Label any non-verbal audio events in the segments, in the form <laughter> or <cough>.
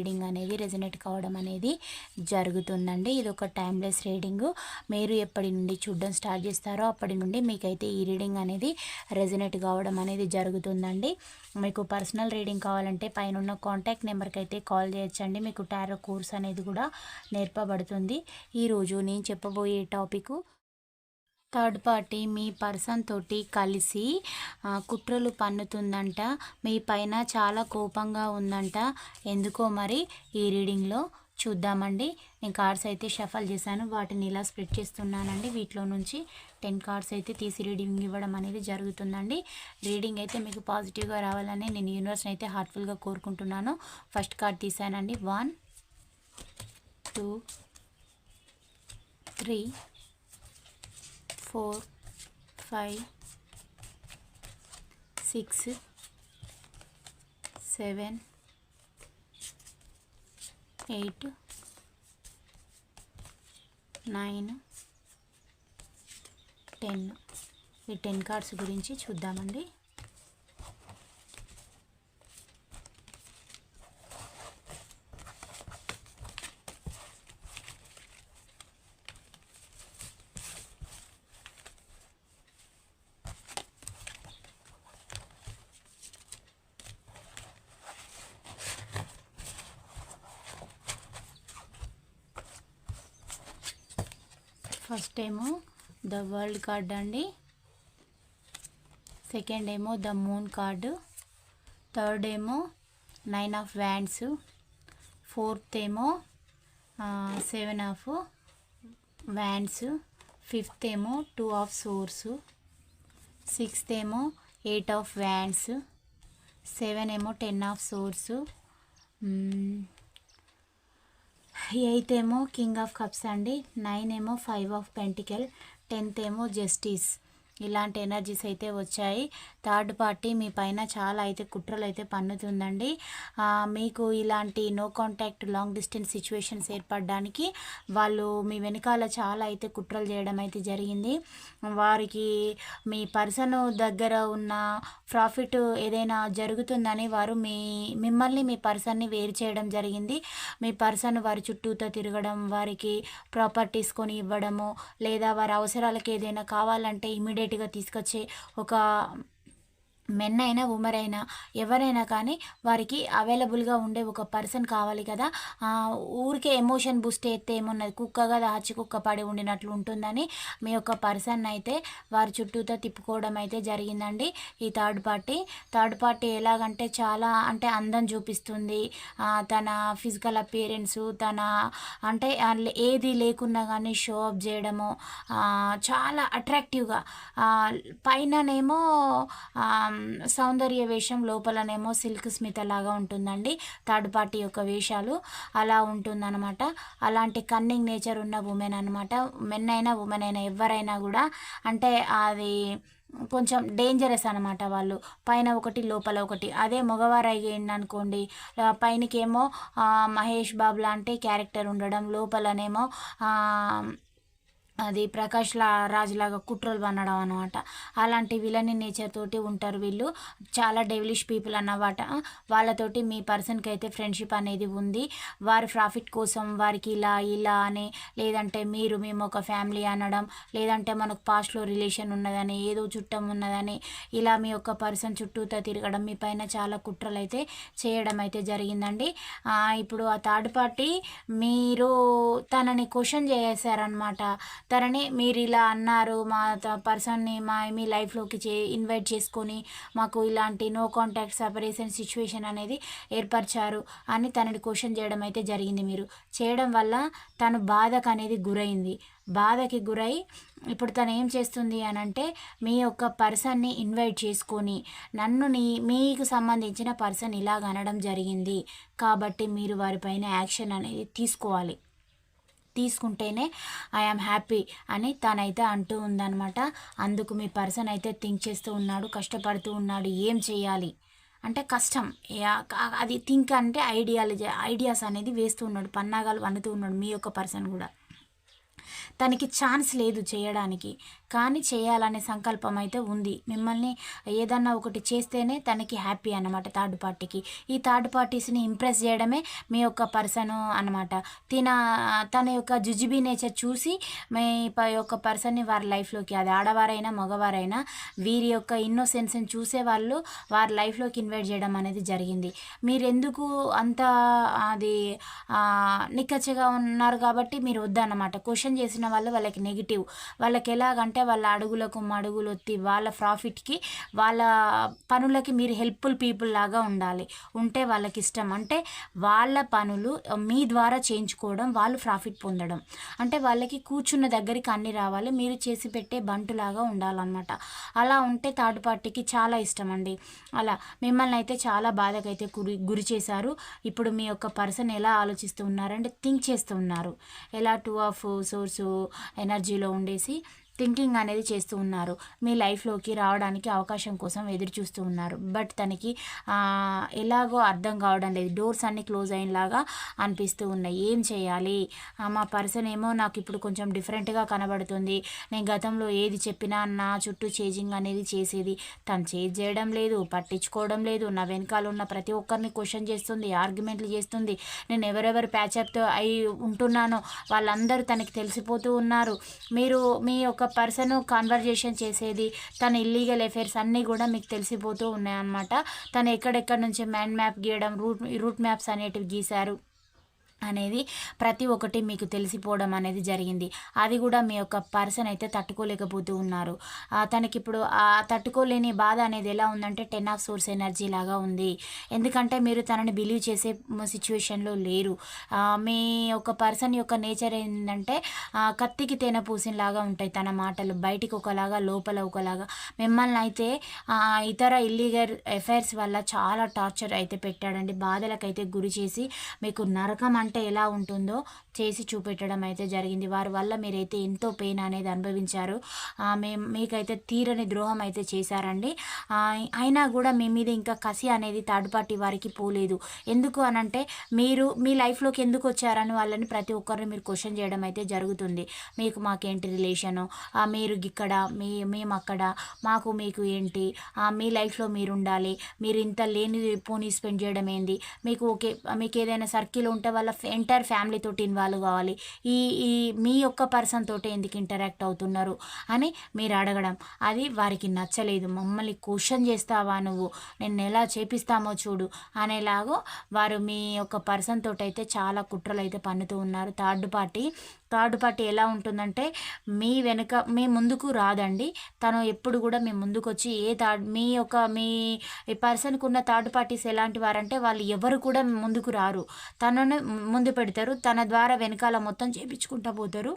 Reading అనేది resonate కావడం అనేది జరుగుతుందండి. ఇది ఒక టైమ్లెస్ రీడింగ్. మీరు ఎప్పటి నుండి చూడడం స్టార్ట్ చేస్తారో అప్పటి నుండి మీకైతే ఈ రీడింగ్ అనేది రెజనేట్ కావడం అనేది జరుగుతుందండి. మీకు పర్సనల్ రీడింగ్ కావాలంటే పైన ఉన్న కాంటాక్ట్ నెంబర్కి అయితే కాల్ చేయొచ్చండి. మీకు టారో కోర్స్ అనేది కూడా నేర్పబడుతుంది. ఈరోజు నేను చెప్పబోయే టాపిక్ థర్డ్ పార్టీ మీ పర్సన్ తోటి కలిసి కుట్రలు పన్నుతుందంట. మీ పైన చాలా కోపంగా ఉందంట. ఎందుకో మరి ఈ రీడింగ్లో చూద్దామండి. నేను కార్డ్స్ అయితే షఫల్ చేశాను. వాటిని ఇలా స్ప్రెడ్ చేస్తున్నానండి. వీటిలో నుంచి టెన్ కార్డ్స్ అయితే తీసి రీడింగ్ ఇవ్వడం అనేది జరుగుతుందండి. రీడింగ్ అయితే మీకు పాజిటివ్గా రావాలని నేను యూనివర్స్ని అయితే హార్ట్ఫుల్గా కోరుకుంటున్నాను. First card తీసానండి one two three. Four five six seven eight nine ten. ఈ టెన్ కార్డ్స్ గురించి చూద్దామండి. ఫస్ట్ ఏమో ద వరల్డ్ కార్డ్ అండి. సెకండ్ ఏమో ద మూన్ కార్డు. థర్డ్ ఏమో నైన్ ఆఫ్ వ్యాండ్స్. ఫోర్త్ ఏమో సెవెన్ ఆఫ్ వ్యాండ్స్. ఫిఫ్త్ ఏమో two of swords. Sixth ఏమో ఎయిట్ ఆఫ్ వ్యాండ్స్. సెవెన్ ఏమో టెన్ ఆఫ్ సోర్స్. ఎయిత్ ఏమో కింగ్ ఆఫ్ కప్స్ అండి. Nine ఏమో ఫైవ్ ఆఫ్ పెంటికల్ టెన్త్ ఏమో justice ఇలాంటి ఎనర్జీస్ అయితే వచ్చాయి. థర్డ్ పార్టీ మీ పైన చాలా అయితే కుట్రలు అయితే పన్నుతుందండి మీకు ఇలాంటి no contact long distance situations ఏర్పడడానికి వాళ్ళు మీ వెనకాల చాలా అయితే కుట్రలు చేయడం అయితే జరిగింది. వారికి మీ పర్సన్ దగ్గర ఉన్న ప్రాఫిట్ ఏదైనా జరుగుతుందని వారు మీ మిమ్మల్ని మీ పర్సన్ని వేరు చేయడం జరిగింది. మీ పర్సన్ వారి చుట్టూతో తిరగడం వారికి ప్రాపర్టీస్ కొని ఇవ్వడము లేదా వారి అవసరాలకు ఏదైనా కావాలంటే ఇమీడియట్గా తీసుకొచ్చే ఒక మెన్ అయినా ఉమెన్ అయినా ఎవరైనా కానీ వారికి అవైలబుల్గా ఉండే ఒక పర్సన్ కావాలి కదా. ఊరికే ఎమోషన్ బూస్ట్ అయితే ఏమున్నది? కుక్కగా దాచి కుక్క పడి ఉండినట్లు ఉంటుందని మీ యొక్క పర్సన్ అయితే వారి చుట్టూతో తిప్పుకోవడం అయితే జరిగిందండి ఈ థర్డ్ పార్టీ. థర్డ్ పార్టీ ఎలాగంటే చాలా అంటే అందం చూపిస్తుంది. తన ఫిజికల్ అపియరెన్స్ తన అంటే ఏది లేకున్నా కానీ షో అప్ చేయడము చాలా అట్రాక్టివ్గా పైననేమో సౌందర్య వేషం లోపలనేమో సిల్క్ స్మిత లాగా ఉంటుందండి. థర్డ్ పార్టీ యొక్క వేషాలు అలా ఉంటుందన్నమాట. అలాంటి కన్నింగ్ నేచర్ ఉన్న ఉమెన్ అనమాట మెన్ అయినా ఉమెన్ అయినా ఎవరైనా కూడా అంటే అది కొంచెం డేంజరస్ అనమాట వాళ్ళు. పైన ఒకటి లోపల ఒకటి. అదే మగవారు అయ్యింది అనుకోండి పైనకేమో మహేష్ బాబు లాంటి క్యారెక్టర్ ఉండడం లోపలనేమో అది ప్రకాష్ లా రాజ్ లాగా కుట్రలు పన్నడం అనమాట అలాంటి విలని నేచర్ తోటి ఉంటారు వీళ్ళు. చాలా డెవిలిష్ పీపుల్ అన్నమాట. వాళ్ళతోటి మీ పర్సన్కి అయితే ఫ్రెండ్షిప్ అనేది ఉంది. వారి ప్రాఫిట్ కోసం వారికి ఇలా ఇలా అని లేదంటే మీరు మేము ఒక ఫ్యామిలీ అనడం లేదంటే మనకు పాస్ట్లో రిలేషన్ ఉన్నదని ఏదో చుట్టం ఉన్నదని ఇలా మీ యొక్క పర్సన్ చుట్టూతో తిరగడం మీ పైన చాలా కుట్రలు అయితే చేయడం అయితే జరిగిందండి ఇప్పుడు ఆ థర్డ్ పార్టీ మీరు తనని క్వశ్చన్ చేశారనమాట తనని మీరు ఇలా అన్నారు మా పర్సన్ని మా మీ లైఫ్లోకి చే ఇన్వైట్ చేసుకొని మాకు ఇలాంటి నో కాంటాక్ట్ సపరేషన్ సిచ్యువేషన్ అనేది ఏర్పరిచారు అని తనని క్వశ్చన్ చేయడం అయితే జరిగింది మీరు. చేయడం వల్ల తను బాధకు అనేది గురైంది. బాధకి గురై ఇప్పుడు తను ఏం చేస్తుంది అని అంటే మీ యొక్క పర్సన్ని ఇన్వైట్ చేసుకొని నన్ను నీ మీకు సంబంధించిన పర్సన్ ఇలాగ అనడం జరిగింది. కాబట్టి మీరు వారిపైన యాక్షన్ అనేది తీసుకోవాలి. తీసుకుంటేనే ఐఆమ్ హ్యాపీ అని తనైతే అంటూ ఉందన్నమాట. అందుకు మీ పర్సన్ అయితే థింక్ చేస్తూ ఉన్నాడు కష్టపడుతూ ఉన్నాడు ఏం చేయాలి? అంటే కష్టం. యా- అది థింక్ అంటే ఐడియాలజీ ఐడియాస్ అనేది వేస్తూ ఉన్నాడు పన్నాగాలు వండుతూ ఉన్నాడు మీ యొక్క పర్సన్ కూడా. తనకి ఛాన్స్ లేదు చేయడానికి. కానీ చేయాలనే సంకల్పం అయితే ఉంది. మిమ్మల్ని ఏదన్నా ఒకటి చేస్తేనే తనకి హ్యాపీ అన్నమాట థర్డ్ పార్టీకి. ఈ థర్డ్ పార్టీస్ని ఇంప్రెస్ చేయడమే మీ యొక్క పర్సన్ అన్నమాట. తిన తన యొక్క జుజుబీ నేచర్ చూసి మీ ప- యొక్క పర్సన్ని వారి లైఫ్లోకి అది ఆడవారైనా మగవారైనా వీరి యొక్క ఇన్నోసెన్స్ని చూసే వాళ్ళు వారి లైఫ్లోకి ఇన్వైట్ చేయడం అనేది జరిగింది. మీరెందుకు అంత అది నిక్కచ్చగా ఉన్నారు కాబట్టి మీరు వద్దన్నమాట. క్వశ్చన్ చేసిన వాళ్ళు వాళ్ళకి నెగిటివ్. వాళ్ళకి ఎలాగంటే వాళ్ళ అడుగులకు మడుగులు ఒత్తి వాళ్ళ ప్రాఫిట్కి వాళ్ళ పనులకి మీరు హెల్ప్ఫుల్ పీపుల్ లాగా ఉండాలి. ఉంటే వాళ్ళకి ఇష్టం అంటే వాళ్ళ పనులు మీ ద్వారా చేయించుకోవడం వాళ్ళు ప్రాఫిట్ పొందడం. అంటే వాళ్ళకి కూర్చున్న దగ్గరికి అన్ని రావాలి. మీరు చేసి పెట్టే బంటులాగా ఉండాలన్నమాట. అలా ఉంటే థర్డ్ పార్టీకి చాలా ఇష్టం అండి అలా మిమ్మల్ని అయితే చాలా బాధకైతే గురి గురి చేశారు. ఇప్పుడు మీ యొక్క పర్సన్ ఎలా ఆలోచిస్తూ ఉన్నారంటే థింక్ చేస్తూ ఉన్నారు. ఎలా టూ ఆఫ్ సోర్సు ఎనర్జీలో ఉండేసి థింకింగ్ అనేది చేస్తూ ఉన్నారు. మీ లైఫ్లోకి రావడానికి అవకాశం కోసం ఎదురు చూస్తూ ఉన్నారు. బట్ తనకి ఎలాగో అర్థం కావడం లేదు. డోర్స్ అన్ని క్లోజ్ అయినలాగా అనిపిస్తూ ఉన్నాయి. ఏం చేయాలి? మా పర్సన్ ఏమో నాకు ఇప్పుడు కొంచెం డిఫరెంట్గా కనబడుతుంది. నేను గతంలో ఏది చెప్పినా నా చుట్టూ చేజింగ్ అనేది చేసేది. తను చేజ్ చేయడం లేదు పట్టించుకోవడం లేదు. నా వెనకాల ఉన్న ప్రతి ఒక్కరిని క్వశ్చన్ చేస్తుంది ఆర్గ్యుమెంట్లు చేస్తుంది. నేను ఎవరెవరు ప్యాచప్తో అయి ఉంటున్నానో వాళ్ళందరూ తనకి తెలిసిపోతూ ఉన్నారు. మీరు మీ యొక్క పర్సన్ కాన్వర్జేషన్ చేసేది తన ఇల్లీగల్ ఎఫైర్స్ అన్నీ కూడా మీకు తెలిసిపోతూ ఉన్నాయన్నమాట. తను ఎక్కడెక్కడ నుంచి మ్యాన్ మ్యాప్ గీయడం రూట్ రూట్ మ్యాప్స్ అనేటివి గీశారు. అనేది ప్రతి ఒక్కటి మీకు తెలిసిపోవడం అనేది జరిగింది. అది కూడా మీ యొక్క పర్సన్ అయితే తట్టుకోలేకపోతూ ఉన్నారు. తనకి ఇప్పుడు ఆ తట్టుకోలేని బాధ అనేది ఎలా ఉందంటే టెన్ ఆఫ్ సోర్స్ ఎనర్జీ లాగా ఉంది. ఎందుకంటే మీరు తనని బిలీవ్ చేసే సిచ్యువేషన్లో లేరు. మీ యొక్క పర్సన్ యొక్క నేచర్ ఏంటంటే కత్తికి తేనె పూసినలాగా ఉంటాయి తన మాటలు. బయటికి ఒకలాగా లోపల ఒకలాగా. మిమ్మల్ని అయితే ఇతర ఇల్లీగల్ ఎఫైర్స్ వల్ల చాలా టార్చర్ అయితే పెట్టాడండి. బాధలకైతే గురి చేసి మీకు నరకం అంటే ఎలా ఉంటుందో చేసి చూపెట్టడం అయితే జరిగింది. వారి వల్ల మీరైతే ఎంతో పెయిన్ అనేది అనుభవించారు. మే మీకైతే తీరని ద్రోహం అయితే చేశారండి. అయినా కూడా మీ మీద ఇంకా కసి అనేది థర్డ్ పార్టీ వారికి పోలేదు. ఎందుకు అనంటే మీరు మీ లైఫ్లోకి ఎందుకు వచ్చారని వాళ్ళని ప్రతి ఒక్కరిని మీరు క్వశ్చన్ చేయడం అయితే జరుగుతుంది. మీకు మాకేంటి రిలేషను? మీరు ఇక్కడ మీ మేము అక్కడ మాకు మీకు ఏంటి? మీ లైఫ్లో మీరు ఉండాలి. మీరు ఇంత లేని పోనీ స్పెండ్ చేయడం ఏంది? మీకు ఓకే మీకు ఏదైనా సర్కిల్ ఉంటే వాళ్ళ ఎంటైర్ ఫ్యామిలీ తోటి ఇన్వాల్వ్ కావాలి. ఈ ఈ మీ యొక్క పర్సన్ తోటి ఎందుకు ఇంటరాక్ట్ అవుతున్నారు అని మీరు అడగడం. అది వారికి నచ్చలేదు. మమ్మల్ని క్వశ్చన్ చేస్తావా నువ్వు? నేను ఎలా చేపిస్తామో చూడు అనేలాగో వారు మీ యొక్క పర్సన్ తోటి అయితే చాలా కుట్రలు అయితే పన్నుతూ ఉన్నారు. థర్డ్ పార్టీ థర్డ్ పార్టీ ఎలా ఉంటుందంటే మీ వెనుక మీ ముందుకు రాదండి. తను ఎప్పుడు కూడా మీ ముందుకు వచ్చి ఏ థర్డ్ మీ యొక్క మీ ఈ పర్సన్కి ఉన్న థర్డ్ పార్టీస్ ఎలాంటి వారంటే వాళ్ళు ఎవరు కూడా ముందుకు రారు. తనను ముందు పెడతారు. తన ద్వారా వెనకాల మొత్తం చేపించుకుంటూ పోతారు.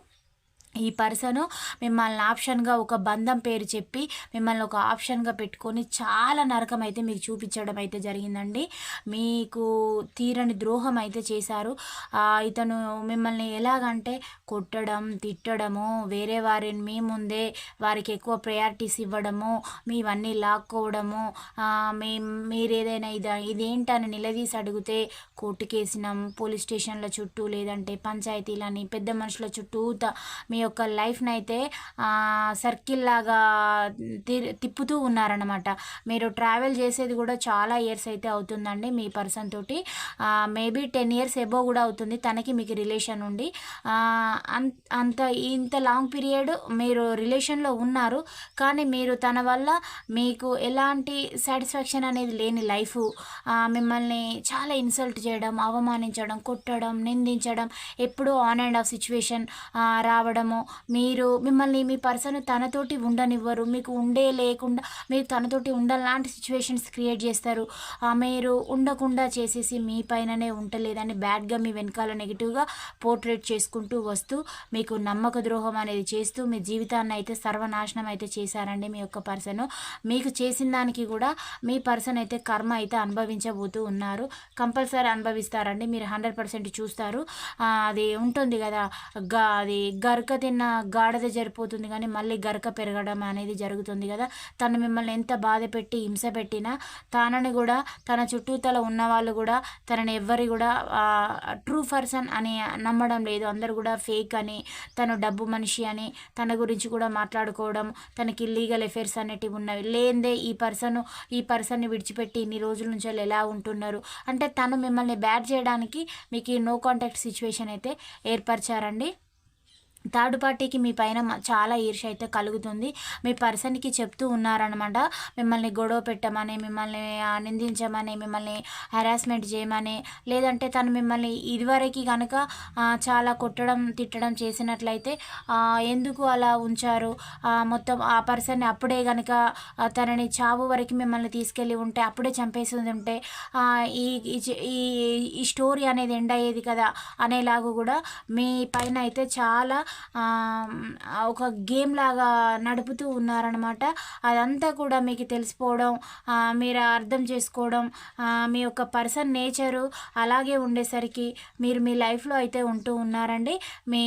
ఈ పర్సన్ మిమ్మల్ని ఆప్షన్గా ఒక బంధం పేరు చెప్పి మిమ్మల్ని ఒక ఆప్షన్గా పెట్టుకొని చాలా నరకం అయితే మీకు చూపించడం అయితే జరిగిందండి. మీకు తీరని ద్రోహం అయితే చేశారు. ఇతను మిమ్మల్ని ఎలాగంటే కొట్టడం తిట్టడము వేరే వారిని మీ ముందే వారికి ఎక్కువ ప్రయారిటీస్ ఇవ్వడము మీవన్నీ లాక్కోవడము మీ మీరు ఏదైనా ఇది ఇదేంటని నిలదీసి అడిగితే కోర్టుకేసినాం పోలీస్ స్టేషన్ల చుట్టూ లేదంటే పంచాయతీలని పెద్ద మనుషుల చుట్టూ మీ యొక్క లైఫ్ని అయితే సర్కిల్ లాగా తి- తిప్పుతూ ఉన్నారనమాట మీరు ట్రావెల్ చేసేది కూడా చాలా ఇయర్స్ అయితే అవుతుందండి మీ పర్సన్ తోటి. మేబీ టెన్ ఇయర్స్ ఎబో కూడా అవుతుంది తనకి మీకు రిలేషన్ ఉండి. అంత ఇంత లాంగ్ పీరియడ్ మీరు రిలేషన్లో ఉన్నారు. కానీ మీరు తన వల్ల మీకు ఎలాంటి సాటిస్ఫాక్షన్ అనేది లేని లైఫ్ మిమ్మల్ని చాలా ఇన్సల్ట్ చేయడం అవమానించడం కొట్టడం నిందించడం ఎప్పుడూ ఆన్ అండ్ ఆఫ్ సిచ్యువేషన్ రావడం ఉండడము మీరు మిమ్మల్ని మీ పర్సన్ తనతోటి ఉండనివ్వరు. మీకు ఉండే లేకుండా మీరు తనతోటి ఉండలాంటి సిచ్యువేషన్స్ క్రియేట్ చేస్తారు. మీరు ఉండకుండా చేసేసి మీ పైననే ఉండలేదని బ్యాడ్గా మీ వెనకాల నెగిటివ్గా పోర్ట్రేట్ చేసుకుంటూ వస్తూ మీకు నమ్మక ద్రోహం అనేది చేస్తూ మీ జీవితాన్ని అయితే సర్వనాశనం అయితే చేశారండి మీ యొక్క పర్సన్. మీకు చేసిన దానికి కూడా మీ పర్సన్ అయితే కర్మ అయితే అనుభవించబోతూ ఉన్నారు. కంపల్సరీ అనుభవిస్తారండి. మీరు హండ్రెడ్ పర్సెంట్ చూస్తారు. అది ఉంటుంది కదా గా అది గరక తిన్న గాడిద జరిపోతుంది కానీ మళ్ళీ గరక పెరగడం అనేది జరుగుతుంది కదా. తను మిమ్మల్ని ఎంత బాధ పెట్టి హింస పెట్టినా తనని కూడా తన చుట్టూతల ఉన్న వాళ్ళు కూడా తనని ఎవ్వరి కూడా ట్రూ పర్సన్ అని నమ్మడం లేదు. అందరు కూడా ఫేక్ అని తను డబ్బు మనిషి అని తన గురించి కూడా మాట్లాడుకోవడం తనకి ఇల్లీగల్ ఎఫైర్స్ అనేటివి ఉన్నవి. లేదే ఈ పర్సన్ ఈ పర్సన్ని విడిచిపెట్టి ఇన్ని రోజుల నుంచి వాళ్ళు ఎలా ఉంటున్నారు? అంటే తను మిమ్మల్ని బ్యాడ్ చేయడానికి మీకు ఈ నో కాంటాక్ట్ సిచ్యువేషన్ అయితే ఏర్పరిచారండి? థర్డ్ పార్టీకి మీ పైన చాలా ఈర్ష అయితే కలుగుతుంది. మీ పర్సన్కి చెప్తూ ఉన్నారనమాట మిమ్మల్ని గొడవ పెట్టమని మిమ్మల్ని నిందించమని మిమ్మల్ని హరాస్మెంట్ చేయమని లేదంటే తను మిమ్మల్ని ఇదివరకు కనుక చాలా కొట్టడం తిట్టడం చేసినట్లయితే ఎందుకు అలా ఉంచారు? మొత్తం ఆ పర్సన్ని అప్పుడే కనుక తనని చావు వరకు మిమ్మల్ని తీసుకెళ్ళి ఉంటే అప్పుడే చంపేసి ఉంటే ఈ ఈ ఈ స్టోరీ అనేది ఎండ్ అయ్యేది కదా అనేలాగా కూడా మీ పైన అయితే చాలా ఒక గేమ్ లాగా నడుపుతూ ఉన్నారనమాట అదంతా కూడా మీకు తెలిసిపోవడం మీరు అర్థం చేసుకోవడం మీ యొక్క పర్సన్ నేచరు అలాగే ఉండేసరికి మీరు మీ లైఫ్లో అయితే ఉంటూ ఉన్నారండి. మీ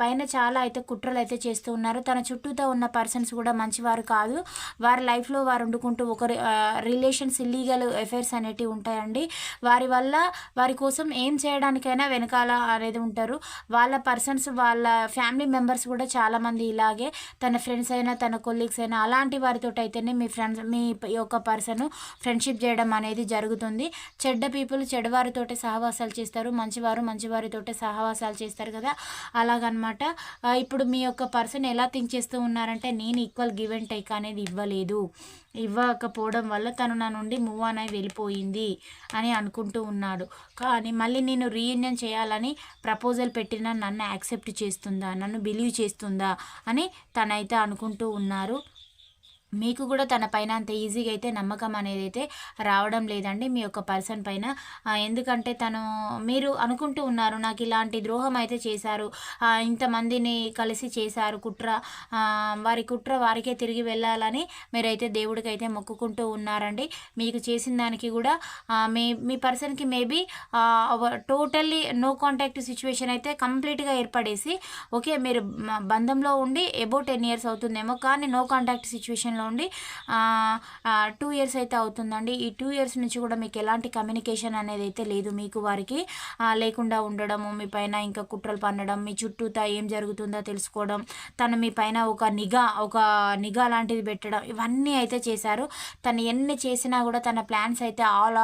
పైన చాలా అయితే కుట్రలు అయితే చేస్తూ ఉన్నారు. తన చుట్టూతో ఉన్న పర్సన్స్ కూడా మంచివారు కాదు. వారి లైఫ్లో వారు వండుకుంటూ ఒకరి రిలేషన్స్ ఇల్లీగల్ ఎఫైర్స్ అనేటివి ఉంటాయండి. వారి వల్ల వారి కోసం ఏం చేయడానికైనా వెనకాల అనేది ఉంటారు. వాళ్ళ పర్సన్స్ వాళ్ళ ఫ్యామిలీ మెంబర్స్ కూడా చాలామంది ఇలాగే తన ఫ్రెండ్స్ అయినా తన కొలీగ్స్ అయినా అలాంటి వారితో అయితేనే మీ ఫ్రెండ్స్ మీ యొక్క పర్సన్ ఫ్రెండ్షిప్ చేయడం అనేది జరుగుతుంది. చెడ్డ పీపుల్ చెడ్డవారితోటే సహవాసాలు చేస్తారు మంచివారు మంచివారితో సహవాసాలు చేస్తారు కదా. అలాగనమాట. ఇప్పుడు మీ యొక్క పర్సన్ ఎలా థింక్ చేస్తూ ఉన్నారంటే నేను ఈక్వల్ గివ్ అండ్ టేక్ అనేది ఇవ్వలేదు. ఇవ్వకపోవడం వల్ల తను నా నుండి మూవ్ ఆన్ అయి వెళ్ళిపోయింది అని అనుకుంటూ ఉన్నాడు. కానీ మళ్ళీ నేను రీయూనియన్ చేయాలని ప్రపోజల్ పెట్టిన నన్ను యాక్సెప్ట్ చేస్తుందా? నన్ను బిలీవ్ చేస్తుందా? అని తనైతే అనుకుంటూ ఉన్నారు. మీకు కూడా తన పైన అంత ఈజీగా అయితే నమ్మకం అనేది అయితే రావడం లేదండి మీ యొక్క పర్సన్ పైన. ఎందుకంటే తను మీరు అనుకుంటూ ఉన్నారు నాకు ఇలాంటి ద్రోహం అయితే చేశారు ఇంతమందిని కలిసి చేశారు కుట్ర వారి కుట్ర వారికే తిరిగి వెళ్ళాలని మీరైతే దేవుడికి అయితే మొక్కుకుంటూ ఉన్నారండి. మీకు చేసిన దానికి కూడా మీ మీ పర్సన్కి maybe totally no contact situation అయితే కంప్లీట్గా ఏర్పడేసి ఓకే మీరు బంధంలో ఉండి ఎబో టెన్ ఇయర్స్ అవుతుందేమో కానీ నో కాంటాక్ట్ సిచ్యువేషన్లో ఉండి టూ ఇయర్స్ అయితే అవుతుందండి. ఈ టూ ఇయర్స్ నుంచి కూడా మీకు ఎలాంటి కమ్యూనికేషన్ అనేది అయితే లేదు మీకు వారికి. లేకుండా ఉండడము మీ పైన ఇంకా కుట్రలు పన్నడం మీ చుట్టూతా ఏం జరుగుతుందో తెలుసుకోవడం తను మీ పైన ఒక నిఘా ఒక నిఘా లాంటిది పెట్టడం ఇవన్నీ అయితే చేశారు. తను ఎన్ని చేసినా కూడా తన ప్లాన్స్ అయితే ఆల్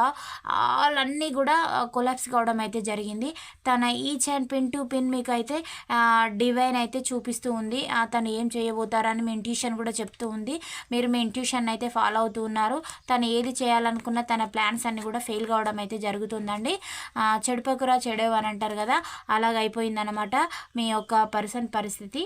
ఆల్ అన్నీ కూడా కొలాప్స్ కావడం అయితే జరిగింది. తన each and pin to pin మీకు అయితే డివైన్ అయితే చూపిస్తూ ఉంది. తను ఏం చేయబోతారని మీ ఇంట్యూషన్ కూడా చెప్తూ ఉంది. మీరు మీ ఇంట్యూషన్ అయితే ఫాలో అవుతూ ఉన్నారు. తను ఏది చేయాలనుకున్న తన ప్లాన్స్ అన్నీ కూడా ఫెయిల్ కావడం అయితే జరుగుతుందండి. చెడుపకురా చెడవు అని అంటారు కదా అలాగ అయిపోయిందనమాట మీ యొక్క పర్సన్ పరిస్థితి.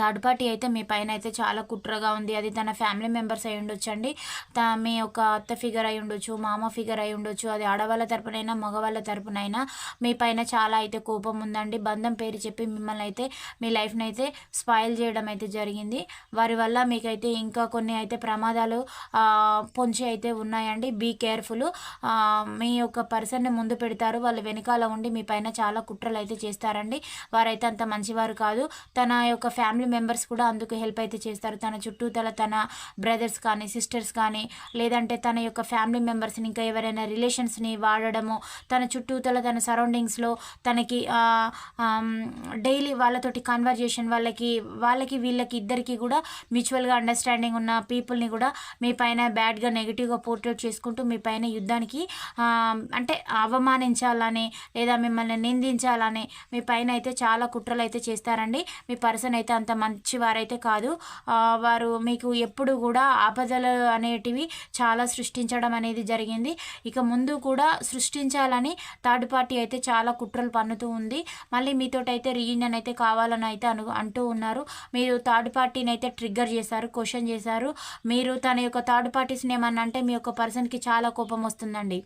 థర్డ్ పార్టీ అయితే మీ పైన అయితే చాలా కుట్రగా ఉంది. అది తన ఫ్యామిలీ మెంబర్స్ అయి ఉండొచ్చు అండి త మీ యొక్క అత్త ఫిగర్ అయి ఉండొచ్చు మామ ఫిగర్ అయి ఉండొచ్చు అది ఆడవాళ్ళ తరపునైనా మగవాళ్ళ తరపునైనా మీ పైన చాలా అయితే కోపం ఉందండి. బంధం పేరు చెప్పి మిమ్మల్ని అయితే మీ లైఫ్ని అయితే స్పాయిల్ చేయడం అయితే జరిగింది. వారి వల్ల మీకైతే ఇంకా కొన్ని అయితే ప్రమాదాలు పొంచి అయితే ఉన్నాయండి. Be careful. మీ యొక్క పర్సన్ని ముందు పెడతారు. వాళ్ళు వెనకాల ఉండి మీ పైన చాలా కుట్రలు అయితే చేస్తారండి. వారైతే అంత మంచివారు కాదు. తన యొక్క ఫ్యామిలీ ఫ్యామిలీ మెంబర్స్ కూడా అందుకు హెల్ప్ అయితే చేస్తారు. తన చుట్టూతల తన బ్రదర్స్ కానీ సిస్టర్స్ కానీ లేదంటే తన యొక్క ఫ్యామిలీ మెంబర్స్ని ఇంకా ఎవరైనా రిలేషన్స్ని వాడడము తన చుట్టూతల తన సరౌండింగ్స్లో తనకి డైలీ వాళ్ళతోటి కన్వర్జేషన్ వాళ్ళకి వాళ్ళకి వీళ్ళకి ఇద్దరికి కూడా మ్యూచువల్గా అండర్స్టాండింగ్ ఉన్న పీపుల్ని కూడా మీ పైన బ్యాడ్గా నెగిటివ్గా పోర్ట్రేట్ చేసుకుంటూ మీ పైన యుద్ధానికి అంటే అవమానించాలని లేదా మిమ్మల్ని నిందించాలని మీ పైన అయితే చాలా కుట్రలు అయితే చేస్తారండి. మీ పర్సన్ అయితే అంత అంత మంచివారైతే కాదు. వారు మీకు ఎప్పుడు కూడా ఆపదలు అనేటివి చాలా సృష్టించడం అనేది జరిగింది. ఇక ముందు కూడా సృష్టించాలని థర్డ్ పార్టీ అయితే చాలా కుట్రలు పన్నుతూ ఉంది. మళ్ళీ మీతోటైతే అయితే రీయూనియన్ అయితే కావాలని అయితే అను అంటూ ఉన్నారు. మీరు థర్డ్ పార్టీని అయితే ట్రిగ్గర్ చేశారు క్వశ్చన్ చేశారు. మీరు తన యొక్క థర్డ్ పార్టీస్ని ఏమన్నా అంటే మీ యొక్క పర్సన్కి చాలా కోపం వస్తుందండి.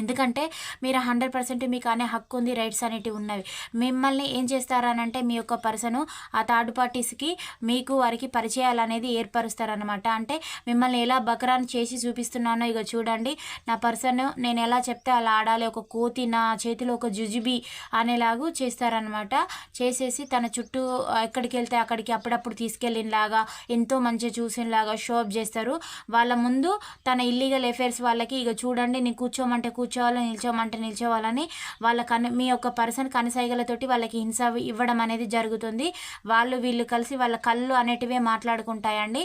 ఎందుకంటే మీరు హండ్రెడ్ పర్సెంట్ మీకు అనే హక్కు ఉంది రైట్స్ అనేటివి ఉన్నవి. మిమ్మల్ని ఏం చేస్తారనంటే మీ యొక్క పర్సను ఆ థర్డ్ పార్టీస్కి మీకు వారికి పరిచయాలు అనేది ఏర్పరుస్తారనమాట అంటే మిమ్మల్ని ఎలా బకరాన్ని చేసి చూపిస్తున్నానో ఇక చూడండి. నా పర్సన్ నేను ఎలా చెప్తే అలా ఆడాలి ఒక కోతి నా చేతిలో ఒక జుజుబి అనేలాగూ చేస్తారనమాట చేసేసి తన చుట్టూ ఎక్కడికి వెళ్తే అక్కడికి అప్పుడప్పుడు తీసుకెళ్ళినలాగా ఎంతో మంచిగా చూసినలాగా షో అప్ చేస్తారు. వాళ్ళ ముందు తన ఇల్లీగల్ అఫైర్స్ వాళ్ళకి ఇక చూడండి నేను కూర్చోమంటే కూర్చోవాలని నిల్చోమంటే నిల్చోవాలని వాళ్ళ కను మీ యొక్క పర్సన్ కనసైగలతోటి వాళ్ళకి హింస ఇవ్వడం అనేది జరుగుతుంది. వాళ్ళు వీళ్ళు కలిసి వాళ్ళ కళ్ళు అనేటివే మాట్లాడుకుంటాయండి.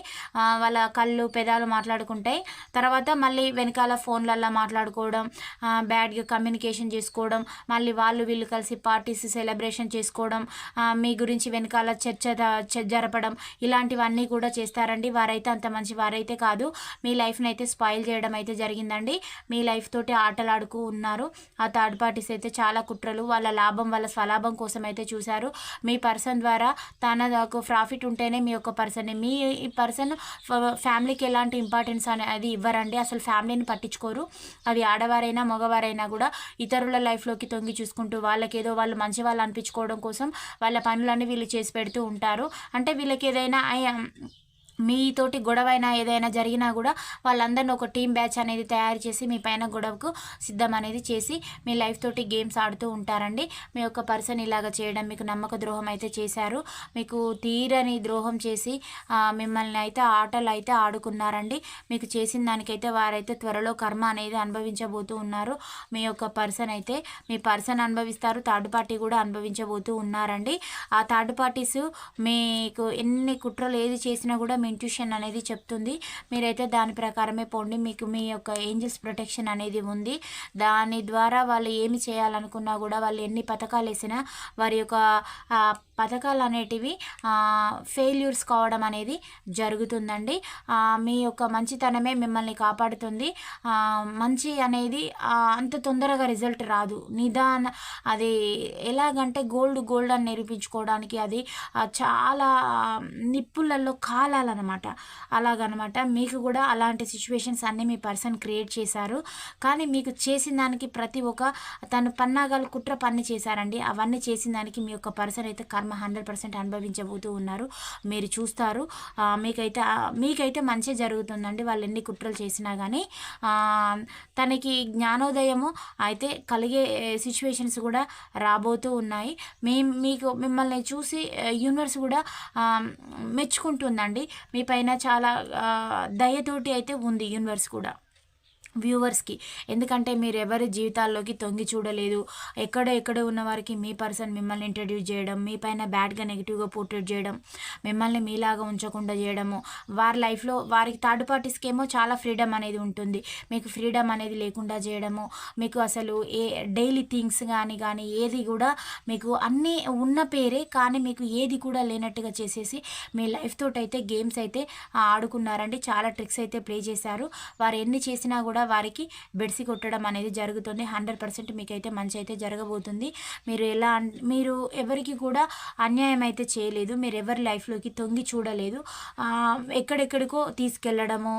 వాళ్ళ కళ్ళు పెదాలు మాట్లాడుకుంటాయి. తర్వాత మళ్ళీ వెనకాల ఫోన్లల్లో మాట్లాడుకోవడం బ్యాడ్గా కమ్యూనికేషన్ చేసుకోవడం మళ్ళీ వాళ్ళు వీళ్ళు కలిసి పార్టీస్ సెలబ్రేషన్ చేసుకోవడం మీ గురించి వెనకాల చర్చ జరపడం ఇలాంటివన్నీ కూడా చేస్తారండి. వారైతే అంత మంచి వారైతే కాదు. మీ లైఫ్ని అయితే స్పాయిల్ చేయడం అయితే జరిగిందండి. మీ లైఫ్ తోటి ఆటలు మాట్లాడుకు ఉన్నారు. ఆ థర్డ్ పార్టీస్ అయితే చాలా కుట్రలు వాళ్ళ లాభం వాళ్ళ స్వలాభం కోసం అయితే చూశారు. మీ పర్సన్ ద్వారా తనకు ప్రాఫిట్ ఉంటేనే మీ యొక్క పర్సన్ మీ పర్సన్ ఫ్యామిలీకి ఎలాంటి ఇంపార్టెన్స్ అనేది ఇవ్వరండి. అసలు ఫ్యామిలీని పట్టించుకోరు. అది ఆడవారైనా మగవారైనా కూడా ఇతరుల లైఫ్లోకి తొంగి చూసుకుంటూ వాళ్ళకి ఏదో వాళ్ళు మంచి వాళ్ళు అనిపించుకోవడం కోసం వాళ్ళ పనులన్నీ వీళ్ళు చేసి పెడుతూ ఉంటారు. అంటే వీళ్ళకి ఏదైనా మీతోటి గొడవ అయినా ఏదైనా జరిగినా కూడా వాళ్ళందరిని ఒక టీం బ్యాచ్ అనేది తయారు చేసి మీ పైన గొడవకు సిద్ధం అనేది చేసి మీ లైఫ్ తోటి గేమ్స్ ఆడుతూ ఉంటారండి. మీ యొక్క పర్సన్ ఇలాగ చేయడం మీకు నమ్మక ద్రోహం అయితే చేశారు. మీకు తీరని ద్రోహం చేసి మిమ్మల్ని అయితే ఆటలు అయితే ఆడుకున్నారండి. మీకు చేసిన దానికైతే వారైతే త్వరలో కర్మ అనేది అనుభవించబోతూ ఉన్నారు. మీ యొక్క పర్సన్ అయితే మీ పర్సన్ అనుభవిస్తారు థర్డ్ పార్టీ కూడా అనుభవించబోతూ ఉన్నారండి. ఆ థర్డ్ పార్టీస్ మీకు ఎన్ని కుట్రలు ఏది చేసినా కూడా మీ ఇంట్యూషన్ అనేది చెప్తుంది. మీరైతే దాని ప్రకారమే పోండి. మీకు మీ యొక్క ఏంజల్స్ ప్రొటెక్షన్ అనేది ఉంది. దాని ద్వారా వాళ్ళు ఏమి చేయాలనుకున్నా కూడా వాళ్ళు ఎన్ని పథకాలు వేసినా వారి యొక్క పథకాలు అనేటివి ఫెయిల్యూర్స్ కావడం అనేది జరుగుతుందండి. మీ యొక్క మంచితనమే మిమ్మల్ని కాపాడుతుంది. మంచి అనేది అంత తొందరగా రిజల్ట్ రాదు. నిదాన అది ఎలాగంటే గోల్డ్ గోల్డ్ అని నిరూపించుకోవడానికి అది చాలా నిప్పులలో కాలాలన్నమాట. అలాగనమాట. మీకు కూడా అలాంటి సిచ్యువేషన్స్ అన్నీ మీ పర్సన్ క్రియేట్ చేశారు. కానీ మీకు చేసిన దానికి ప్రతి ఒక్క తను పన్నాగాలు కుట్ర పని చేశారండి. అవన్నీ చేసిన దానికి మీ యొక్క పర్సన్ అయితే కర్మ కర్మ హండ్రెడ్ పర్సెంట్ అనుభవించబోతూ ఉన్నారు. మీరు చూస్తారు. మీకైతే మీకైతే మంచి జరుగుతుందండి వాళ్ళు ఎన్ని కుట్రలు చేసినా కానీ తనకి జ్ఞానోదయము అయితే కలిగే సిచ్యువేషన్స్ కూడా రాబోతూ ఉన్నాయి. మీ మీకు మిమ్మల్ని చూసి యూనివర్స్ కూడా మెచ్చుకుంటుందండి. మీ పైన చాలా దయతోటి అయితే ఉంది యూనివర్స్ కూడా. వ్యూవర్స్కి. ఎందుకంటే మీరు ఎవరి జీవితాల్లోకి తొంగి చూడలేదు. ఎక్కడ ఎక్కడ ఉన్న వారికి మీ పర్సన్ మిమ్మల్ని ఇంట్రడ్యూస్ చేయడం మీ పైన బ్యాడ్గా నెగిటివ్గా పోర్ట్రేట్ చేయడం మిమ్మల్ని మీలాగా ఉంచకుండా చేయడము వారి లైఫ్లో వారికి థర్డ్ పార్టీస్కి ఏమో చాలా ఫ్రీడమ్ అనేది ఉంటుంది. మీకు ఫ్రీడమ్ అనేది లేకుండా చేయడము మీకు అసలు ఏ డైలీ థింగ్స్ కానీ కానీ ఏది కూడా మీకు అన్నీ ఉన్న పేరే కానీ మీకు ఏది కూడా లేనట్టుగా చేసేసి మీ లైఫ్ తోటి అయితే గేమ్స్ అయితే ఆడుకున్నారండి. చాలా ట్రిక్స్ అయితే ప్లే చేశారు. వారు ఎన్ని చేసినా కూడా వారికి బెడ్సి కొట్టడం అనేది జరుగుతుంది. హండ్రెడ్ పర్సెంట్ మీకైతే మంచి అయితే జరగబోతుంది. మీరు ఎలా మీరు ఎవరికి కూడా అన్యాయం అయితే చేయలేదు. మీరు ఎవరి లైఫ్లోకి తొంగి చూడలేదు. ఎక్కడెక్కడికో తీసుకెళ్ళడము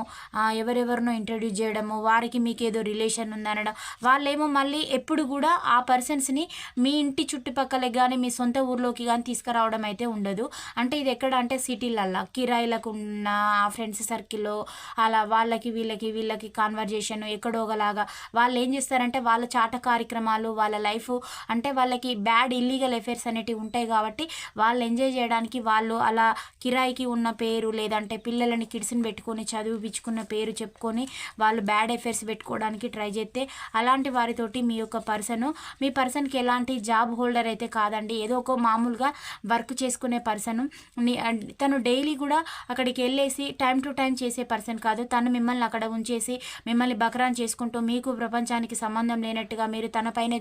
ఎవరెవరినో ఇంట్రడ్యూస్ చేయడము వారికి మీకు ఏదో రిలేషన్ ఉందనడం వాళ్ళేమో మళ్ళీ ఎప్పుడు కూడా ఆ పర్సన్స్ని మీ ఇంటి చుట్టుపక్కల కానీ మీ సొంత ఊర్లోకి కానీ తీసుకురావడం అయితే ఉండదు. అంటే ఇది ఎక్కడ అంటే సిటీలల్లో. కిరాయిలకు ఉన్న ఫ్రెండ్స్ సర్కిల్లో అలా వాళ్ళకి వీళ్ళకి వీళ్ళకి కాన్వర్జేషన్ ఎక్కడో ఎక్కడోగలాగా వాళ్ళు ఏం చేస్తారంటే వాళ్ళ చాట కార్యక్రమాలు వాళ్ళ లైఫ్ అంటే వాళ్ళకి బ్యాడ్ ఇల్లీగల్ ఎఫైర్స్ అనేటివి ఉంటాయి కాబట్టి వాళ్ళు ఎంజాయ్ చేయడానికి వాళ్ళు అలా కిరాయికి ఉన్న పేరు లేదంటే పిల్లలని కిడ్స్ని పెట్టుకొని చదివిపించుకున్న పేరు చెప్పుకొని వాళ్ళు బ్యాడ్ ఎఫైర్స్ పెట్టుకోవడానికి ట్రై చేస్తే అలాంటి వారితోటి మీ యొక్క పర్సన్ మీ పర్సన్కి ఎలాంటి జాబ్ హోల్డర్ అయితే కాదండి. ఏదో ఒక మామూలుగా వర్క్ చేసుకునే పర్సన్. తను డైలీ కూడా అక్కడికి వెళ్ళేసి టైం టు టైం చేసే పర్సన్ కాదు. తను మిమ్మల్ని అక్కడ ఉంచేసి మిమ్మల్ని బకరాన్ చేసుకుంటూ మీకు ప్రపంచానికి సంబంధం లేనట్టుగా మీరు తనపైన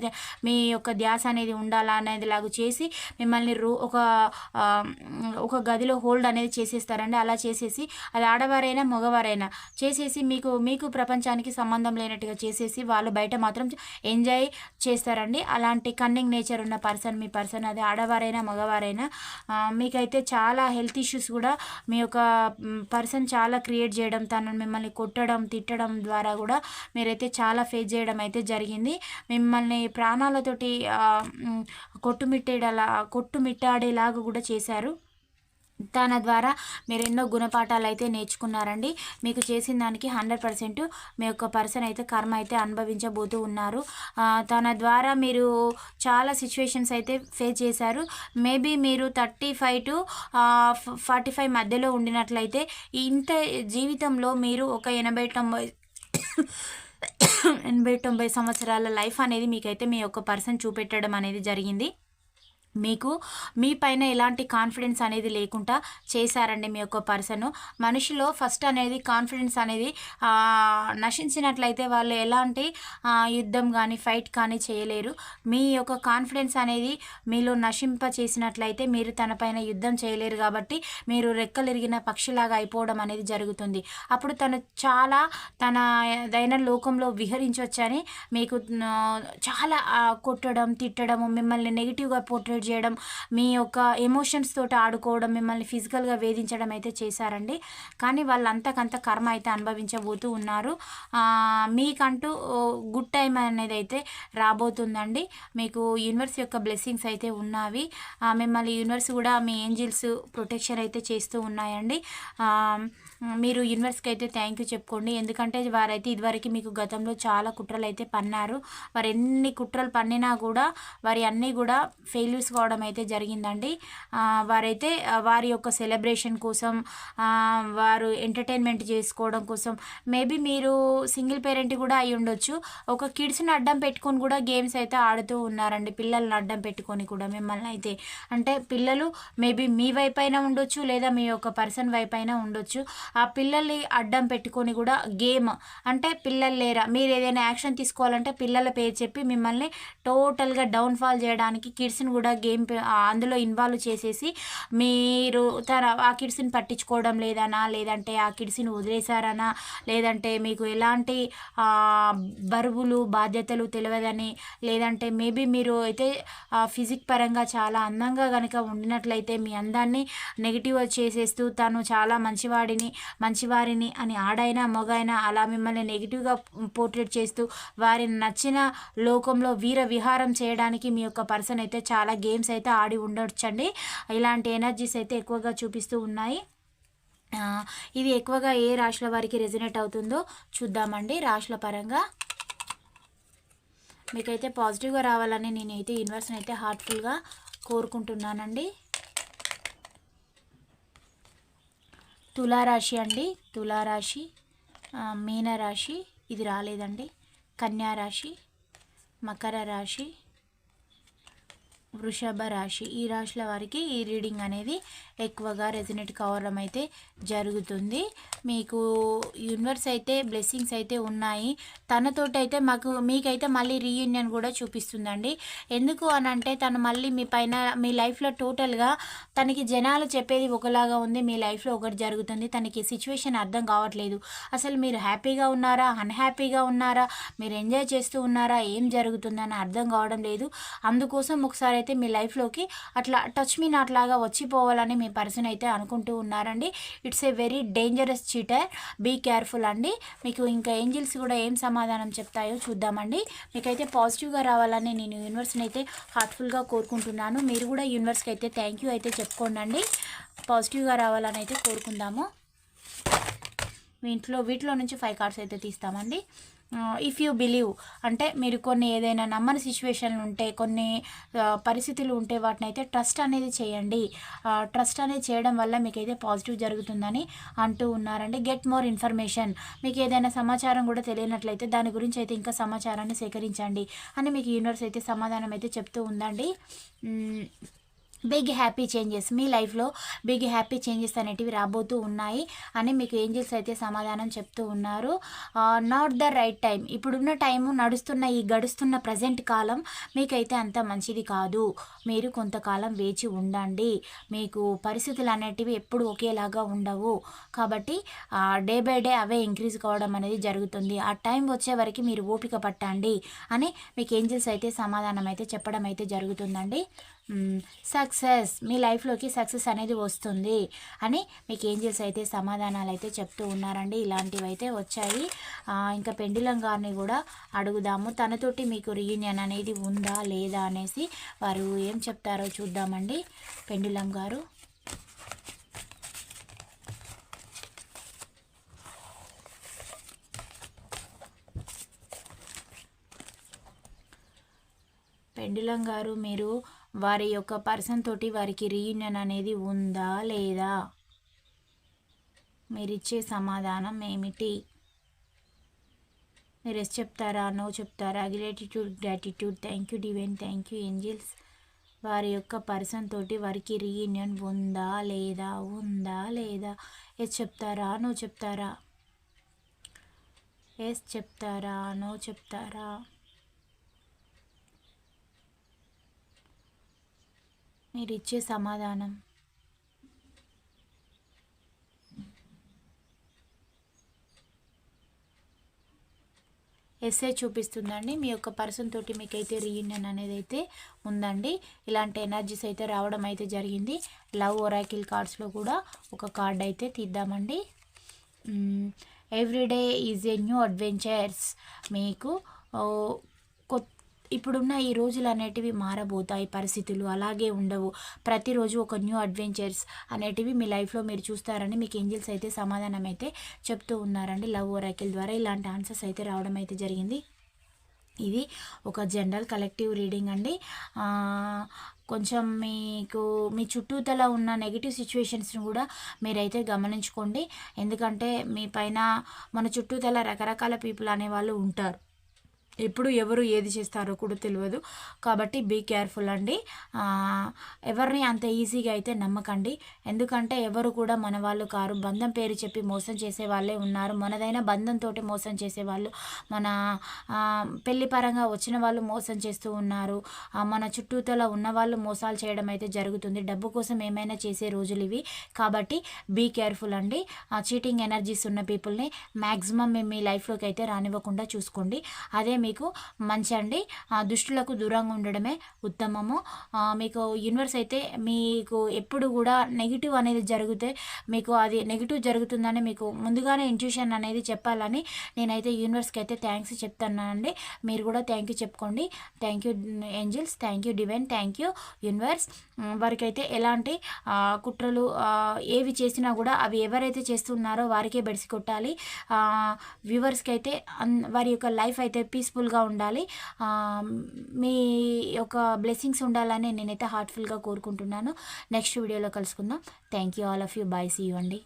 మీ యొక్క ధ్యాస అనేది ఉండాలా అనేది లాగా చేసి మిమ్మల్ని రూ ఒక ఒక గదిలో హోల్డ్ అనేది చేసేస్తారండి. అలా చేసేసి అది ఆడవారైనా మగవారైనా చేసేసి మీకు మీకు ప్రపంచానికి సంబంధం లేనట్టుగా చేసేసి వాళ్ళు బయట మాత్రం ఎంజాయ్ చేస్తారండి. అలాంటి కన్నింగ్ నేచర్ ఉన్న పర్సన్ మీ పర్సన్ అది ఆడవారైనా మగవారైనా మీకైతే చాలా హెల్త్ ఇష్యూస్ కూడా మీ యొక్క పర్సన్ చాలా క్రియేట్ చేయడం తనను మిమ్మల్ని కొట్టడం తిట్టడం ద్వారా కూడా కూడా మీరైతే చాలా ఫేస్ చేయడం అయితే జరిగింది. మిమ్మల్ని ప్రాణాలతోటి కొట్టుమిట్టేడలా కొట్టుమిట్టాడేలాగా కూడా చేశారు. తన ద్వారా మీరు ఎన్నో గుణపాఠాలు అయితే నేర్చుకున్నారండి. మీకు చేసిన దానికి హండ్రెడ్ పర్సెంట్ మీ యొక్క పర్సన్ అయితే కర్మ అయితే అనుభవించబోతూ ఉన్నారు. తన ద్వారా మీరు చాలా సిచ్యువేషన్స్ అయితే ఫేస్ చేశారు. మేబీ మీరు thirty five to forty five మధ్యలో ఉండినట్లయితే ఇంత జీవితంలో మీరు ఒక ఎనభై తొంభై <coughs> ఎనభై తొంభై సంవత్సరాల లైఫ్ అనేది మీకైతే మీ యొక్క పర్సన్ చూపెట్టడం అనేది జరిగింది. మీకు మీ పైన ఎలాంటి కాన్ఫిడెన్స్ అనేది లేకుండా చేశారండి మీ యొక్క పర్సన్. మనిషిలో ఫస్ట్ అనేది కాన్ఫిడెన్స్ అనేది నశించినట్లయితే వాళ్ళు ఎలాంటి యుద్ధం కానీ ఫైట్ కానీ చేయలేరు. మీ యొక్క కాన్ఫిడెన్స్ అనేది మీలో నశింప చేసినట్లయితే మీరు తన పైన యుద్ధం చేయలేరు కాబట్టి మీరు రెక్కలిరిగిన పక్షిలాగా అయిపోవడం అనేది జరుగుతుంది. అప్పుడు తను చాలా తన దైన లోకంలో విహరించవచ్చని మీకు చాలా కొట్టడం తిట్టడం మిమ్మల్ని నెగిటివ్గా పోర్ట్రేట్ చేయడం మీ యొక్క ఎమోషన్స్ తోటి ఆడుకోవడం మిమ్మల్ని ఫిజికల్గా వేధించడం అయితే చేశారండి. కానీ వాళ్ళు అంతకంత కర్మ అయితే అనుభవించబోతూ ఉన్నారు. మీకంటూ గుడ్ టైం అనేది అయితే రాబోతుందండి. మీకు యూనివర్స్ యొక్క బ్లెస్సింగ్స్ అయితే ఉన్నవి. మిమ్మల్ని యూనివర్స్ కూడా మీ ఏంజిల్స్ ప్రొటెక్షన్ అయితే చేస్తూ ఉన్నాయండి. మీరు యూనివర్స్కి అయితే థ్యాంక్ యూ చెప్పుకోండి. ఎందుకంటే వారైతే ఇదివరకు మీకు గతంలో చాలా కుట్రలు అయితే పన్నారు. వారు ఎన్ని కుట్రలు పన్నినా కూడా వారి అన్నీ కూడా ఫెయిల్యూర్స్ కావడం అయితే జరిగిందండి. వారైతే వారి యొక్క సెలబ్రేషన్ కోసం వారు ఎంటర్టైన్మెంట్ చేసుకోవడం కోసం మేబీ మీరు సింగిల్ పేరెంట్ కూడా అయి ఉండొచ్చు. ఒక కిడ్స్ని అడ్డం పెట్టుకొని కూడా గేమ్స్ అయితే ఆడుతూ ఉన్నారండి. పిల్లల్ని అడ్డం పెట్టుకొని కూడా మిమ్మల్ని అయితే. అంటే పిల్లలు మేబీ మీ వైపు అయినా ఉండొచ్చు లేదా మీ యొక్క పర్సన్ వైపు అయినా ఉండొచ్చు. ఆ పిల్లల్ని అడ్డం పెట్టుకొని కూడా గేమ్ అంటే పిల్లలు లేరా? మీరు ఏదైనా యాక్షన్ తీసుకోవాలంటే పిల్లల పేరు చెప్పి మిమ్మల్ని టోటల్గా డౌన్ఫాల్ చేయడానికి కిడ్స్ని కూడా గేమ్ పే- అందులో ఇన్వాల్వ్ చేసేసి మీరు తన ఆ కిడ్స్ని పట్టించుకోవడం లేదనా? లేదంటే ఆ కిడ్స్ని వదిలేశారనా? లేదంటే మీకు ఎలాంటి బరువులు బాధ్యతలు తెలియదని? లేదంటే మేబీ మీరు అయితే ఫిజిక్ పరంగా చాలా అందంగా కనుక ఉండినట్లయితే మీ అందాన్ని నెగిటివ్ చేసేస్తూ తను చాలా మంచివాడిని మంచివారిని అని ఆడైనా మగైనా అలా మిమ్మల్ని నెగిటివ్గా పోర్ట్రేట్ చేస్తూ వారిని నచ్చిన లోకంలో వీర విహారం చేయడానికి మీ యొక్క పర్సన్ అయితే చాలా గేమ్స్ అయితే ఆడి ఉండొచ్చండి. ఇలాంటి ఎనర్జీస్ అయితే ఎక్కువగా చూపిస్తూ ఉన్నాయి. ఇది ఎక్కువగా ఏ రాశుల వారికి రెజినేట్ అవుతుందో చూద్దామండి. రాశుల పరంగా మీకైతే పాజిటివ్గా రావాలని నేనైతే యూనివర్స్ని అయితే హార్ట్ఫుల్గా కోరుకుంటున్నానండి. తులారాశి అండి. తులారాశి మీనరాశి ఇది రాలేదండి. కన్యా రాశి మకర రాశి వృషభ రాశి ఈ రాశుల వారికి ఈ రీడింగ్ అనేది ఎక్కువగా రెజినేట్ కావడం అయితే జరుగుతుంది. మీకు యూనివర్స్ అయితే బ్లెస్సింగ్స్ అయితే ఉన్నాయి. తనతోటి అయితే మాకు మీకైతే మళ్ళీ రీయూనియన్ కూడా చూపిస్తుందండి. ఎందుకు అని అంటే తను మళ్ళీ మీ పైన మీ లైఫ్లో టోటల్గా తనకి జనాలు చెప్పేది ఒకలాగా ఉంది. మీ లైఫ్లో ఒకటి జరుగుతుంది. తనకి సిచ్యువేషన్ అర్థం కావట్లేదు. అసలు మీరు హ్యాపీగా ఉన్నారా? అన్హ్యాపీగా ఉన్నారా? మీరు ఎంజాయ్ చేస్తూ ఉన్నారా? ఏం జరుగుతుందని అర్థం కావడం లేదు. అందుకోసం ఒకసారి అయితే మీ లైఫ్లోకి అట్లా టచ్ మీ నాట్లాగా వచ్చిపోవాలని మీ పర్సన్ అయితే అనుకుంటూ ఉన్నారండి. It's a very dangerous cheater. Be careful అండి. మీకు ఇంకా ఏంజిల్స్ కూడా ఏం సమాధానం చెప్తాయో చూద్దామండి. మీకైతే పాజిటివ్గా రావాలని నేను యూనివర్స్ని అయితే హార్ట్ఫుల్గా కోరుకుంటున్నాను. మీరు కూడా యూనివర్స్కి అయితే థ్యాంక్ యూ అయితే చెప్పుకోండి పాజిటివ్గా రావాలని అయితే కోరుకుందాము. మీ ఇంట్లో వీటిలో నుంచి ఫైవ్ కార్డ్స్ అయితే తీస్తామండి. ఇఫ్ యూ బిలీవ్ అంటే మీరు కొన్ని ఏదైనా నమ్మని సిచ్యువేషన్లు ఉంటే కొన్ని పరిస్థితులు ఉంటే వాటిని అయితే ట్రస్ట్ అనేది చేయండి. ట్రస్ట్ అనేది చేయడం వల్ల మీకు అయితే పాజిటివ్ జరుగుతుందని అంటూ ఉన్నారండి. గెట్ మోర్ ఇన్ఫర్మేషన్ మీకు ఏదైనా సమాచారం కూడా తెలియనట్లయితే దాని గురించి అయితే ఇంకా సమాచారాన్ని సేకరించండి అని మీకు యూనివర్స్ అయితే సమాధానం అయితే చెప్తూ ఉందండి. Big happy changes. మీ లైఫ్లో బిగ్ హ్యాపీ చేంజెస్ అనేటివి రాబోతూ ఉన్నాయి అని మీకు ఏంజిల్స్ అయితే సమాధానం చెప్తూ ఉన్నారు. నాట్ ద రైట్ టైం ఇప్పుడున్న టైము నడుస్తున్న ఈ గడుస్తున్న ప్రజెంట్ కాలం మీకైతే అంత మంచిది కాదు. మీరు కొంతకాలం వేచి ఉండండి. మీకు పరిస్థితులు అనేటివి ఎప్పుడు ఒకేలాగా ఉండవు. కాబట్టి డే బై డే అవే ఇంక్రీజ్ కావడం అనేది జరుగుతుంది. ఆ టైం వచ్చే వరకు మీరు ఓపిక పట్టండి అని మీకు ఏంజిల్స్ అయితే సమాధానం అయితే చెప్పడం అయితే జరుగుతుందండి. సక్సెస్. మీ లైఫ్లోకి సక్సెస్ అనేది వస్తుంది అని మీకు ఏంజల్స్ అయితే సమాధానాలు అయితే చెప్తూ ఉన్నారండి. ఇలాంటివి అయితే వచ్చాయి ఇంకా పెండిలం గారిని కూడా అడుగుదాము. తనతోటి మీకు రీయూనియన్ అనేది ఉందా లేదా అనేసి వారు ఏం చెప్తారో చూద్దామండి. పెండిలం గారు. పెండులం గారు మీరు వారి యొక్క పర్సన్ తోటి వారికి రీయూనియన్ అనేది ఉందా లేదా? మీరిచ్చే సమాధానం ఏమిటి? మీరు ఎస్ చెప్తారా? నో చెప్తారా? Gratitude gratitude thank you divine thank you angels వారి యొక్క పర్సన్ తోటి వారికి రీయూనియన్ ఉందా లేదా? ఉందా లేదా? ఎస్ చెప్తారా? నో చెప్తారా? ఎస్ చెప్తారా? నో చెప్తారా? మీరు ఇచ్చే సమాధానం. ఎస్ఏ చూపిస్తుందండి. మీ యొక్క పర్సన్ తోటి మీకైతే రీయూనియన్ అనేది అయితే ఉందండి. ఇలాంటి ఎనర్జీస్ అయితే రావడం అయితే జరిగింది. లవ్ ఒరాకిల్ కార్డ్స్లో కూడా ఒక కార్డ్ అయితే తీద్దామండి. Everyday is a new adventures మీకు. ఇప్పుడున్న ఈ రోజులు అనేటివి మారబోతాయి పరిస్థితులు అలాగే ఉండవు. ప్రతిరోజు ఒక న్యూ అడ్వెంచర్స్ అనేటివి మీ లైఫ్లో మీరు చూస్తారని మీకు ఏంజిల్స్ అయితే సమాధానం అయితే చెప్తూ ఉన్నారండి. లవ్ ఓరాకిల్ ద్వారా ఇలాంటి ఆన్సర్స్ అయితే రావడం అయితే జరిగింది. ఇది ఒక జనరల్ కలెక్టివ్ రీడింగ్ అండి. కొంచెం మీకు మీ చుట్టూతల ఉన్న నెగిటివ్ సిచ్యువేషన్స్ని కూడా మీరైతే గమనించుకోండి. ఎందుకంటే మీ పైన మన చుట్టూతల రకరకాల పీపుల్ అనేవాళ్ళు ఉంటారు. ఎప్పుడు ఎవరు ఏది చేస్తారో కూడా తెలియదు. కాబట్టి బీ కేర్ఫుల్ అండి. ఎవరిని అంత ఈజీగా అయితే నమ్మకండి. ఎందుకంటే ఎవరు కూడా మన వాళ్ళు కారు. బంధం పేరు చెప్పి మోసం చేసే వాళ్ళే ఉన్నారు. మనదైన బంధంతో మోసం చేసే వాళ్ళు. మన పెళ్ళి పరంగా వచ్చిన వాళ్ళు మోసం చేస్తూ ఉన్నారు. మన చుట్టూతల ఉన్న వాళ్ళు మోసాలు చేయడం అయితే జరుగుతుంది. డబ్బు కోసం ఏమైనా చేసే రోజులు ఇవి. కాబట్టి బీ కేర్ఫుల్ అండి. చీటింగ్ ఎనర్జీస్ ఉన్న పీపుల్ని మ్యాక్సిమం మేము మీ లైఫ్లోకి అయితే రానివ్వకుండా చూసుకోండి. అదే మీ మీకు మంచి అండి దుష్టులకు దూరంగా ఉండడమే ఉత్తమము. మీకు యూనివర్స్ అయితే మీకు ఎప్పుడు కూడా నెగిటివ్ అనేది జరిగితే మీకు అది నెగిటివ్ జరుగుతుందని మీకు ముందుగానే ఇంట్యూషన్ అనేది చెప్పాలని నేనైతే యూనివర్స్కి అయితే థ్యాంక్స్ చెప్తున్నానండి. మీరు కూడా థ్యాంక్ యూ చెప్పుకోండి thank you angels thank you divine thank you universe వారికైతే ఎలాంటి కుట్రలు ఏవి చేసినా కూడా అవి ఎవరైతే చేస్తున్నారో వారికే బెడిసి కొట్టాలి. వ్యూవర్స్కి అయితే వారి యొక్క లైఫ్ అయితే పీస్ఫుల్ పీస్ఫుల్గా ఉండాలి. మీ యొక్క బ్లెస్సింగ్స్ ఉండాలని నేనైతే హార్ట్ఫుల్గా కోరుకుంటున్నాను. నెక్స్ట్ వీడియోలో కలుసుకుందాం. Thank you all of you bye see you అండి.